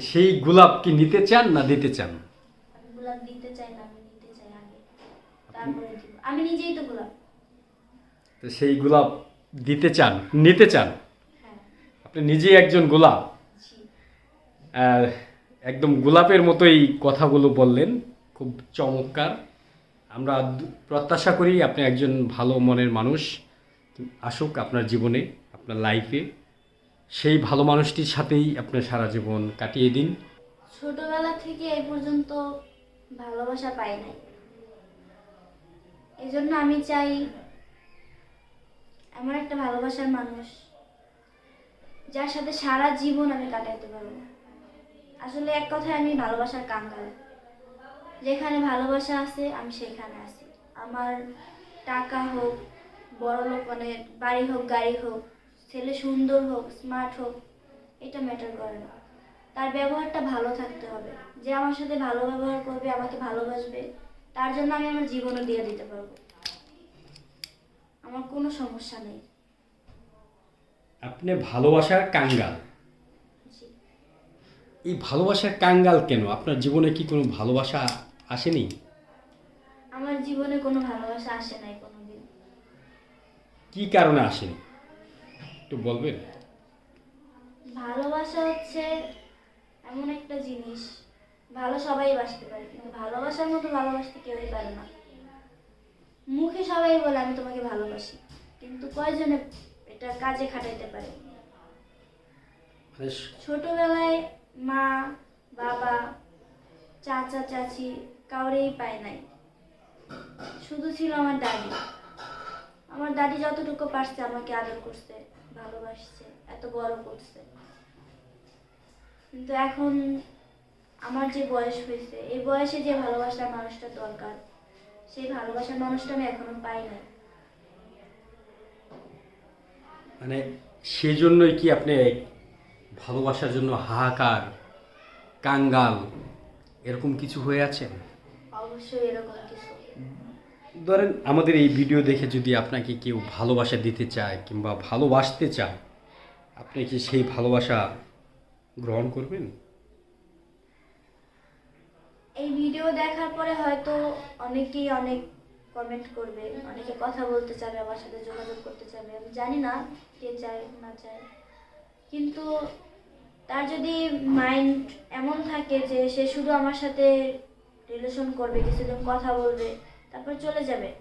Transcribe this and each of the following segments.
সেই গোলাপ কি নিতে চান না দিতে চান? গোলাপ দিতে চাই না আমি নিতে চাই আগে। তারপরে আমি নিজেই তো গোলাপ। তো সেই গোলাপ দিতে চান নিতে চান? হ্যাঁ। আপনি নিজেই একজন গোলাপ। একদম গোলাপের মতোই কথাগুলো বললেন খুব চমৎকার। আমরা প্রত্যাশা করি আপনি একজন ভালো মনের মানুষ। আসুক আপনার জীবনে আপনার লাইফে সেই ভালো মানুষটির সাথেই আপনার সারা জীবন কাটিয়ে দিন। ছোটবেলা থেকে এই পর্যন্ত ভালোবাসা পাই নাই। এই জন্য আমি চাই এমন একটা ভালোবাসার মানুষ যার সাথে সারা জীবন আমি কাটাইতে পারব। আসলে এক কথায় আমি ভালোবাসার কাঙ্গাল। যেখানে ভালোবাসা আছে, আমি সেখানে আছি। আমার টাকা হোক বড় লোক মানে বাড়ি হোক, গাড়ি হোক ছেলে সুন্দর হোক স্মার্ট হোক এটা ম্যাটার করে না। তার ব্যবহারটা ভালো থাকতে হবে। যে আমার সাথে ভালো ব্যবহার করবে আমাকে ভালোবাসবে তার জন্য আমি আমার জীবনও দিয়ে দিতে পারব। আমার কোনো সমস্যা নেই। আপনি ভালোবাসার কাঙ্গাল। এই ভালোবাসার কাঙ্গাল কেন? আপনার জীবনে কি কোনো ভালোবাসা আসেনি? আমার জীবনে কোনো ভালোবাসা আসে নাই কোনোদিন। কি কারণে আসেনি? একটু বলবেন? ভালোবাসা হচ্ছে এমন একটা জিনিস ভালো সবাই বাসতে পারে কিন্তু ভালোবাসার মতো ভালোবাসতে কেউই পারে না। মুখে সবাই বলে আমি তোমাকে ভালোবাসি। কিন্তু কয়জনে এটা কাজে খাটাইতে পারে? ছোটবেলায় মা বাবা চাচা চাচি কাউরেই পায় নাই। শুধু ছিল আমার দাদি দাদি যতটুকু পারছে আমাকে আদর করছে ভালোবাসছে এত বড় করছে। কিন্তু এখন আমার যে বয়স হয়েছে এই বয়সে যে ভালোবাসার মানুষটা দরকার সেই ভালোবাসার মানুষটা আমি এখনও পাই নাই। মানে সেজন্যই কি আপনি ভালোবাসার জন্য হাহাকার কাঙ্গাল এরকম কিছু হয়ে আছেন? অবশ্যই এরকম ধরেন আমাদের এই ভিডিও দেখে যদি আপনাকে কেউ ভালোবাসা দিতে চায় কিংবা ভালোবাসতে চায় আপনি কি সেই ভালোবাসা গ্রহণ করবেন? এই ভিডিও দেখার পরে হয়তো অনেকেই অনেক কমেন্ট করবে অনেকে কথা বলতে চাবে আমার সাথে যোগাযোগ করতে চাবে আমি জানি না কে চায় না চায়। কিন্তু তার যদি মাইন্ড এমন থাকে যে সে শুধু আমার সাথে রিলেশন করবে কিছুদিন কথা বলবে তারপর চলে যাবে।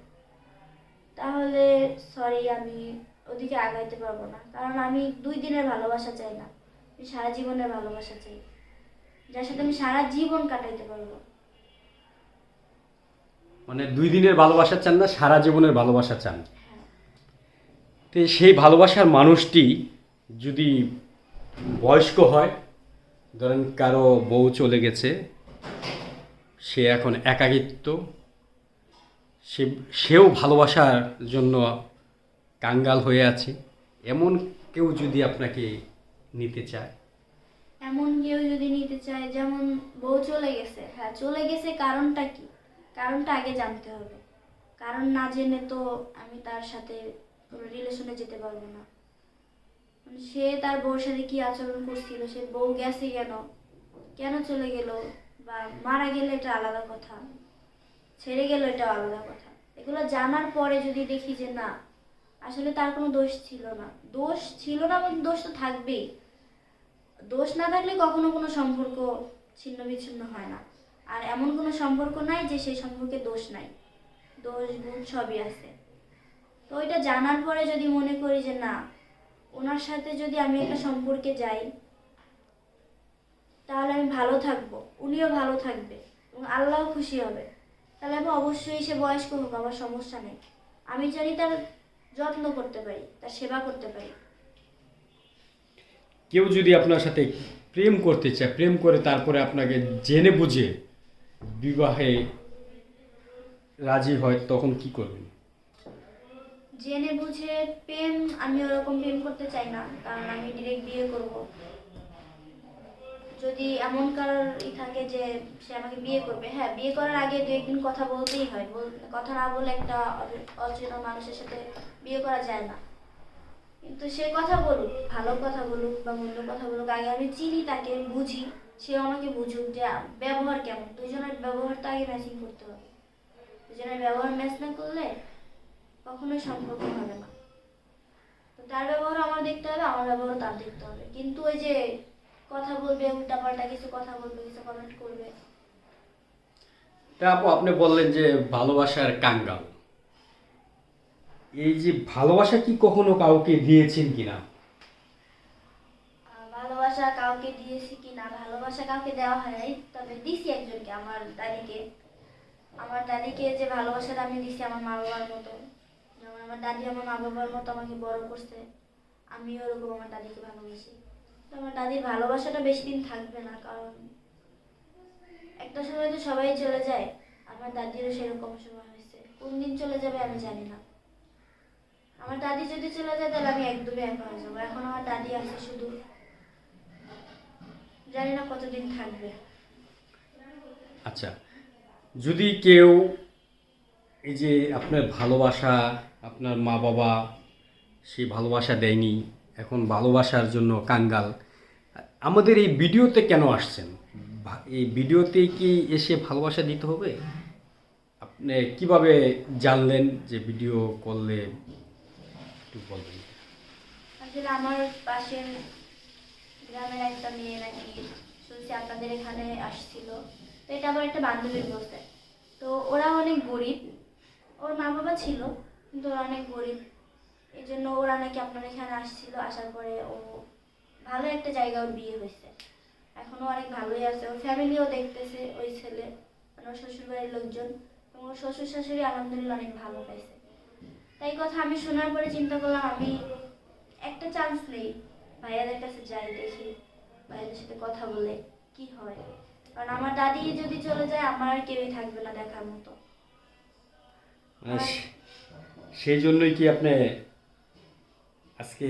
তাহলে সরি আমি ওদিকে আগাইতে পারব না। কারণ আমি দুই দিনের ভালোবাসা চাই না। আমি সারা জীবনের ভালোবাসা চাই। যার সাথে আমি সারা জীবন কাটাইতে পারব। মানে দুই দিনের ভালোবাসা চান না সারা জীবনের ভালোবাসা চান। হ্যাঁ। তো সেই ভালোবাসার মানুষটি যদি বয়স্ক হয় ধরেন কারও বউ চলে গেছে সে এখন একাকিত্ব সে, সেও ভালোবাসার জন্য কাঙ্গাল হয়ে আছে। এমন কেউ যদি আপনাকে নিতে চায়। এমন কেউ যদি নিতে চায়, যেমন বউ চলে গেছে। হ্যাঁ চলে গেছে কারণটা কি? কারণটা আগে জানতে হবে। কারণ না জেনে তো আমি তার সাথে কোনো রিলেশনে যেতে পারব না। মানে সে তার বউর সাথে কি আচরণ করছিল? সে বউ গেছে কেন? কেন চলে গেল? বা মারা গেলে এটা আলাদা কথা। ছেড়ে গেল এটা আলাদা কথা। এগুলো জানার পরে যদি দেখি যে না, আসলে তার কোনো দোষ ছিল না। দোষ ছিল না বলতে দোষ তো থাকবেই। দোষ না থাকলে কখনো কোনো সম্পর্ক ছিন্ন বিচ্ছিন্ন হয় না। আর এমন কোনো সম্পর্ক নাই যে সেই সম্পর্কে দোষ নাই। দোষ, গুণ সবই আছে। তো ওইটা জানার পরে যদি মনে করি যে না, ওনার সাথে যদি আমি একটা সম্পর্কে যাই, তাহলে আমি ভালো থাকব। উনিও ভালো থাকবে এবং খুশি হবে। তাহলে আমি অবশ্যই সে বয়স্ক হোক আমার সমস্যা নেই। আমি জানি তার যত্ন করতে পারি তার সেবা করতে পারি। কেউ যদি আপনার সাথে প্রেম করতে চায় প্রেম করে তারপরে আপনাকে জেনে বুঝে বিবাহে রাজি হয় তখন কি করবেন? জেনে বুঝে প্রেম আমি ওরকম প্রেম করতে চাই না কারণ আমি ডিরেক্ট বিয়ে করব। যদি এমন কারোর ই থাকে যে সে আমাকে বিয়ে করবে হ্যাঁ বিয়ে করার আগে দু একদিন কথা বলতেই হয়। কথা না বলে একটা অচেনা মানুষের সাথে বিয়ে করা যায় না। কিন্তু সে কথা বলুক, ভালো কথা বলুক বা মন্দ কথা বলুক, আগে আমি চিনি তাকে বুঝি সে আমাকে বুঝুক যে ব্যবহার কেমন। দুজনের ব্যবহারটা আগে ম্যাচিং করতে হবে। দুজনের ব্যবহার ম্যাচ না করলে কখনোই সম্পর্ক হবে না। তার ব্যবহার আমার দেখতে হবে, আমার ব্যবহার তার দেখতে হবে। কিন্তু ওই যে কথা বলবে উল্টাপাল্টা কিছু কথা বলবে কিছু কমেন্ট করবে। তা আপু আপনি বললেন যে ভালোবাসার কাঙ্গাল। এই যে ভালোবাসা কি কখনো কাউকে দিয়েছেন কিনা? ভালোবাসা কাউকে দিয়েছি কি না ভালোবাসা কাউকে দেওয়া হয় নাই তবে দিছি একজনকে আমার দাদিকে। আমার দাদিকে যে ভালোবাসাটা আমি দিছি আমার মা বাবার মতো। যেমন আমার দাদি আমার মা বাবার মতো আমাকে বড় করছে আমি ওরকম আমার দাদিকে ভালোবাসি। আমার দাদির ভালোবাসাটা বেশি দিন থাকবে না, কারণ একটা সময় তো সবাই চলে যায়, আমার দাদিরও সেরকম সময় হয়েছে। কোন দিন চলে যাবে আমি জানি না। আমার দাদি যদি চলে যায়, তাহলে আমি একদমই একা হয়ে যাব। এখন আমার দাদি আছে শুধু। জানি না কতদিন থাকবে। আচ্ছা যদি কেউ এই যে আপনার ভালোবাসা, আপনার মা বাবা সেই ভালোবাসা দেয়নি এখন ভালোবাসার জন্য কাঙ্গাল। আমাদের এই ভিডিওতে কেন আসছেন? এই ভিডিওতে কি এসে ভালোবাসা দিতে হবে? আপনি কীভাবে জানলেন যে ভিডিও করলে একটু বলবেন? আসলে আমার পাশের গ্রামের একটা মেয়ে নাকি শুনছি আপনাদের এখানে আসছিল। তো এটা আমার একটা বান্ধবীর বলতে তো ওরা অনেক গরিব। ওর মা বাবা ছিল, কিন্তু ওরা অনেক গরিব। এই জন্য ওরা নাকি আপনার এখানে আসছিল, আসার পরে ও ভালো একটা জায়গা ওর বিয়ে হয়েছে। এখনও অনেক ভালোই আছে, ওর ফ্যামিলিও দেখতেছে ওই ছেলে মানে ওর শ্বশুর বাড়ির লোকজন। এবং ওর শ্বশুর শাশুড়ি আলহামদুলিল্লাহ অনেক ভালো পাইছে। তাই কথা আমি শোনার পরে চিন্তা করলাম, আমি একটা চান্স নেই ভাইয়াদের কাছে যাই, দেখি ভাইয়াদের সাথে কথা বলে কি হয়। কারণ আমার দাদি যদি চলে যায়, আমার আর কেউই থাকবে না দেখার মতো। মানে সেই জন্যই কি আপনি আজকে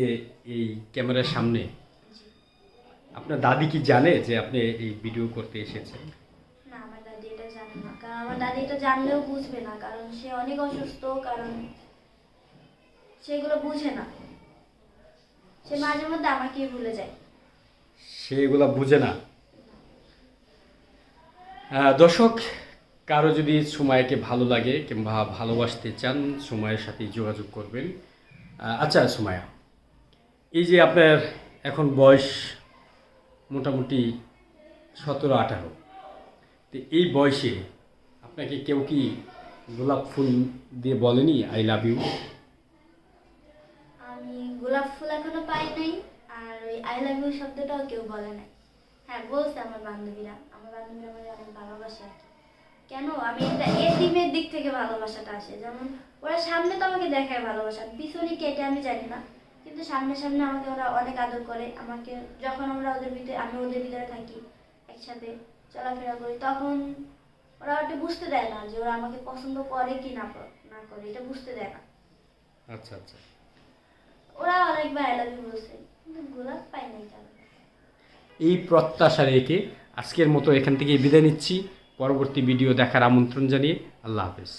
এই ক্যামেরার সামনে আপনার দাদি কি জানে যে আপনি এই ভিডিও করতে এসেছেন? না আমার দাদি এটা জানে না। কারণ আমার দাদি এটা জানলেও বুঝবে না কারণ সে অনেক অসুস্থ কারণ সেগুলো বুঝে না। সে মাঝে মধ্যে আমাকেই ভুলে যায়। সে এগুলা বুঝে না। দর্শক কারও যদি সময়কে ভালো লাগে কিংবা ভালোবাসতে চান সময়ের সাথে যোগাযোগ করবেন। আচ্ছা সুমায়া এই যে আপনার এখন বয়স মোটামুটি সতেরো, আঠারো। তো এই বয়সে আপনাকে কেউ কি গোলাপ ফুল দিয়ে বলেনি আই লাভ ইউ আমি গোলাপ ফুল এখনও পাই নাই, আর ওই আই লাভ ইউ শব্দটাও কেউ বলে নাই। হ্যাঁ বলছে আমার বান্ধবীরা। আমার বান্ধবীরা আমাকে অনেক ভালোবাসে কেন? আমি এটা এদিমের দিক থেকে ভালোবাসাটা আসে। যেমন, ওরা সামনে তো আমাকে দেখায় ভালোবাসা পিছনে কেটে আমি জানি না। কিন্তু সামনে সামনে আমাকে ওরা অনেক আদর করে। আমাকে যখন আমরা ওদের ভিতরে আমি ওদের ভিতরে থাকি একসাথে চলাফেরা করি তখন ওরা ওটা বুঝতে দেয় না যে ওরা আমাকে পছন্দ করে কি না না করে। এটা বুঝতে দেয় না। আচ্ছা আচ্ছা। ওরা অনেকবার আই লাভ ইউ বলছে কিন্তু গোলাপ পাই নাই কেন এই প্রত্যাশা রেখে আজকের মতো এখান থেকে বিদায় নিচ্ছি। পরবর্তী ভিডিও দেখার আমন্ত্রণ জানিয়ে আল্লাহ হাফেজ।